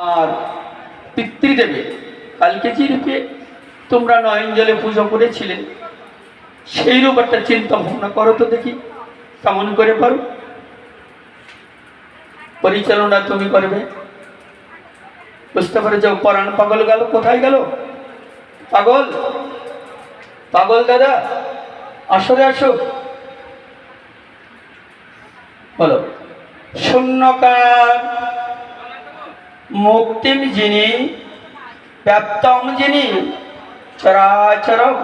আর পিতৃদেবে কালকে যে রূপে তোমরা নয়ন জলে পুজো করেছিলে, সেই রূপ একটা চিন্তা ভাবনা করো তো দেখি, কেমন করে পারো? পরিচালনা তুমি করবে। বুঝতে পারো যে পরাণ পাগল গেল, কোথায় গেল? পাগল? পাগল দাদা, আসরে আসো। বলো, শূন্যকার মুক্তিম যিনি, ব্যাপ্তম যিনি, চরাচর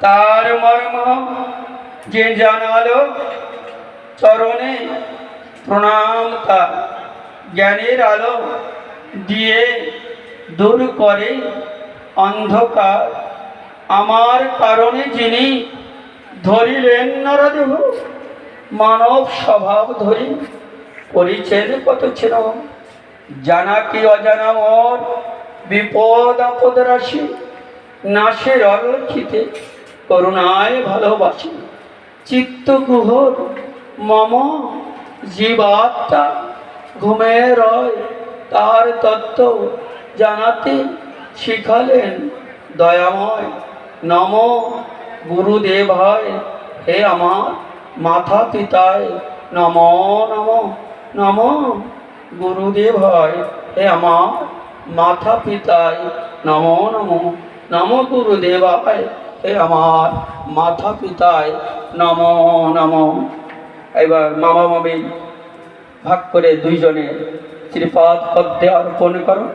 তার মর্ম, যে জানালো চরণে প্রণাম তার। জ্ঞানের আলো দিয়ে দূর করে অন্ধকার। আমার কারণে যিনি ধরিলেন নরদেহ, মানব স্বভাব ধরি করিছেন কত ছিল। জানা কি অজানা মর বিপদ আপদ রাশি? নাশের অলক্ষিতে করুণায় ভালোবাসি। চিত্ত গুহর মম জীবাত্মা ঘুমে রয়। তার তত্ত্ব জানাতে শিখালেন দয়াময়। নম গুরুদেবায়, হে আমার মাথা পিতায় নম নম নম। গুরুদেবায় হে আমার মাথা পিতায় নম নম। নম গুরুদেবায় হে আমার মাথা পিতায় নম নম। এবার মামা মামি ভাগ করে দুইজনে শ্রীপাদ পদ্মে অর্পণ করো।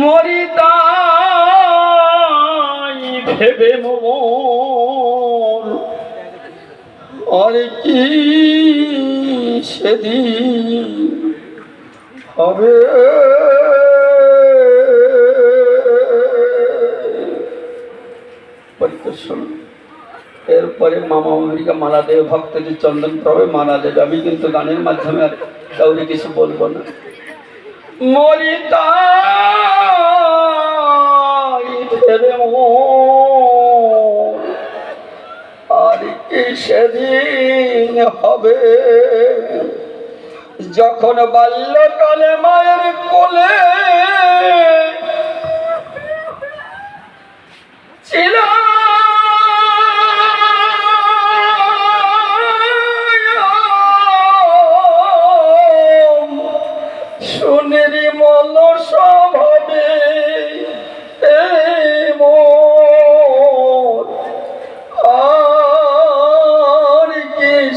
মরিতাই আর কি সেদিন হবে? এরপরে মামা মামিকা মালা দেবে ভক্তদের চন্দন প্রভে মালা দেবে আমি কিন্তু গানের মাধ্যমে আর কাউরে কিছু বলব না। মরিতা ভেবে আর কি সেদিন হবে। যখন বাল্যকালে মায়ের কোলে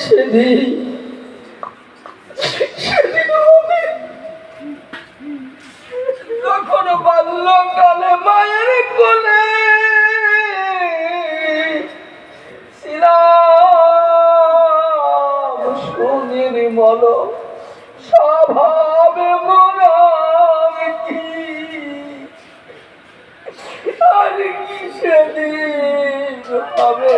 সেদিন সেদিন হবে যখন বাল্যকালে মায়ের কোলে ছিলাম সুনির মল, স্বভাবে মরার কি? আর কি সেদিন হবে?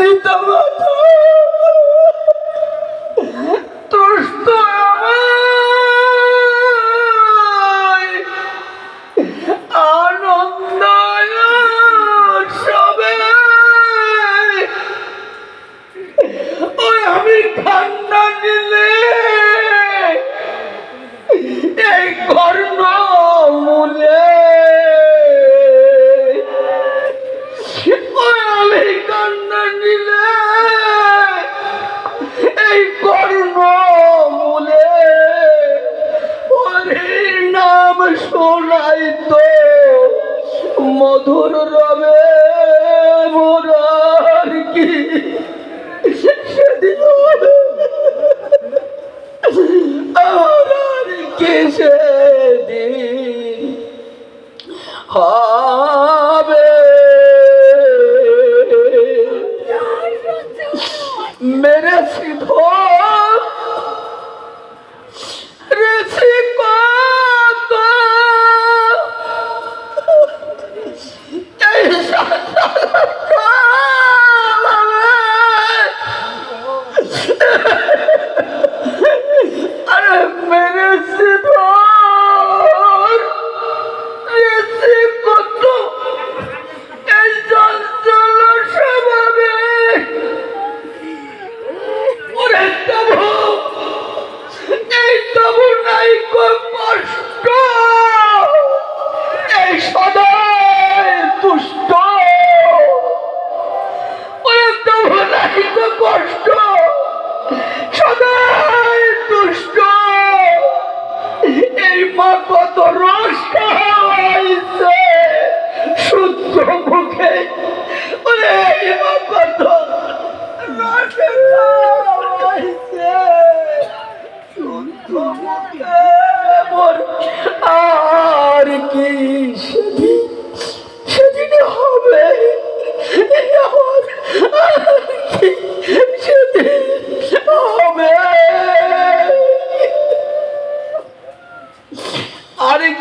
Rita Mata! মধুর রবে মেরে সিধো এই সদাই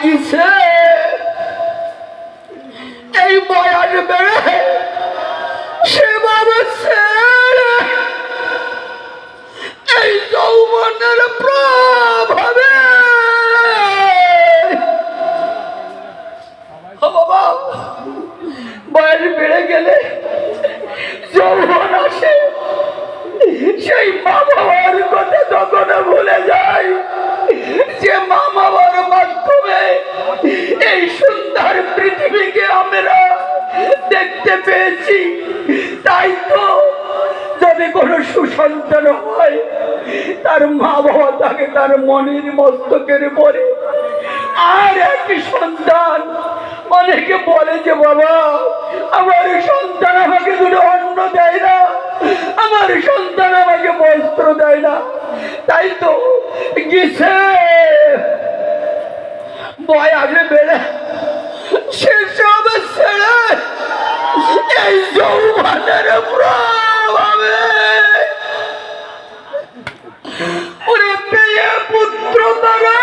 কিসে এই বয়ান বেড়ে সে বাবা ছেড়ে এই যৌবনের প্রভাবে। বাবা বেড়ে গেলে যৌবন আসে। সেই মা বাবার কথা তখন ভুলে যায় যে মা বাবার মাধ্যমে এই সুন্দর পৃথিবীকে আমরা দেখতে পেয়েছি, তাই তো যদি কোনো সুসন্তান হয়, তার মা বাবা তাকে তার মনের মস্তকের পরে আর এক সন্তান। অনেকে বলে যে, বাবা, আমার সন্তান আমাকে দুটো অন্ন দেয় না, আমার সন্তান আমাকে বস্ত্র দেয় না। তাই তো গেছে। ভয় আগে বেড়ে। শেষ হবে ছেড়ে। এই যৌবনের প্রভাবে ওরে পেয়ে পুত্র তারা।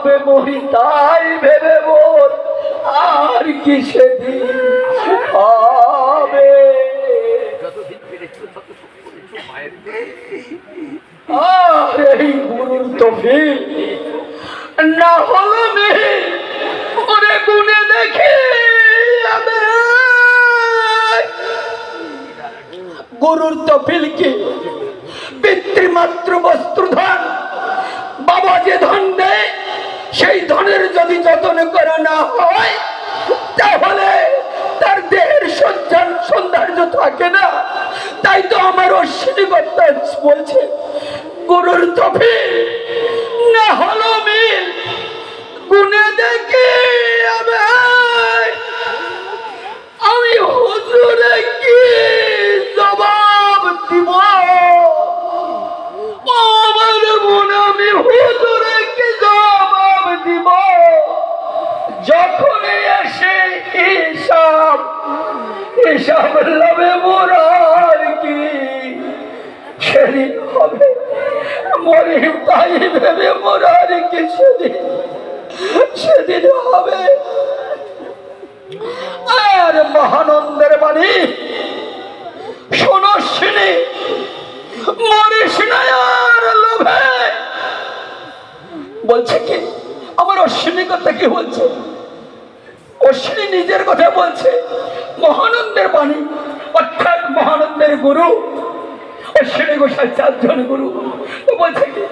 হবে মহিতাই ভেবে মোর আর কি সেদিন হবে। আর এই গুরুর তফিল না হলো মেয়ে, ওরে গুনে দেখে গরুর তফিল কি? পিতৃমাতৃ বস্ত্রধন, বাবা যে ধন দেয় সেই ধনের যদি যত্ন করা না হয়, তাহলে তার দেহের সন্তান সৌন্দর্য থাকে না। তাই তো আমার অশ্বিনী বলছে, গরুর তফিল হিসাব লবে মোরার কি? সেদিন হবে, মরে তাই ভেবে মোরার কি সেদিন সেদিন হবে। আর মহানন্দের বাণী, শোনো শুনে, মরিস না আর লোভে। বলছে কি? আমার অশ্বিনী কথা কি বলছে? অশ্বিনী নিজের কথা বলছে। মহানন্দের বাণী। অর্থাৎ মহানন্দের গুরু। গোসাই চারজন গুরু। বলছে কি,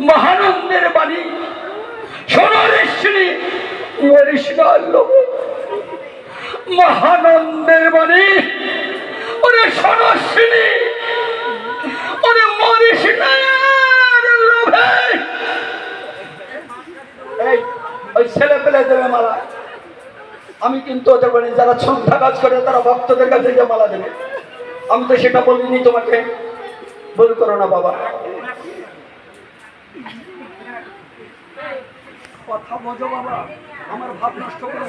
মহানন্দের বাণী। মহানন্দের বাণী। ওরে সনশ্রী ওরে মরিস লোভে। ওই ছেলে পেলে দেবে মালা। আমি কিন্তু ওদের বলি যারা সন্ধ্যা কাজ করে, তারা ভক্তদের কাছে যে মালা দেবে। আমি তো সেটা বলিনি তোমাকে। ভুল করো না বাবা। কথা বোঝো বাবা, আমার ভাব নষ্ট করো।